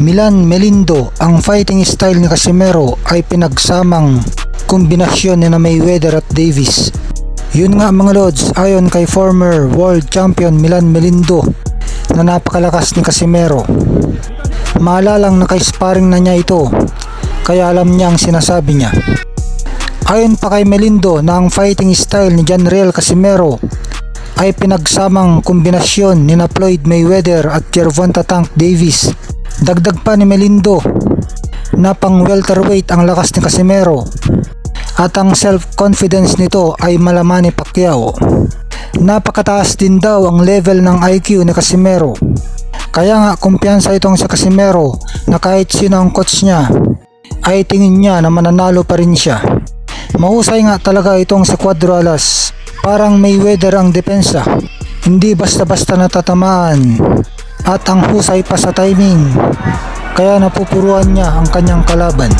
Milan Melindo, ang fighting style ni Casimero ay pinagsamang kombinasyon ni na Mayweather at Davis. Yun nga mga lods, ayon kay former world champion Milan Melindo na napakalakas ni Casimero. Maalalang naka-sparring na niya ito, kaya alam niya ang sinasabi niya. Ayon pa kay Melindo na ang fighting style ni Janriel Casimero ay pinagsamang kombinasyon ni na Floyd Mayweather at Gervonta Tank Davis. Dagdag pa ni Melindo na pang welterweight ang lakas ni Casimero at ang self-confidence nito ay malaman ni Pacquiao. Napakataas din daw ang level ng IQ ni Casimero. Kaya nga kumpiyansa itong si Casimero na kahit sino ang coach niya ay tingin niya na mananalo pa rin siya. Mahusay nga talaga itong si Cuadro Alas. Parang Mayweather ang depensa. Hindi basta-basta natatamaan. At ang husay pa sa timing. Kaya napupuruan niya ang kanyang kalaban.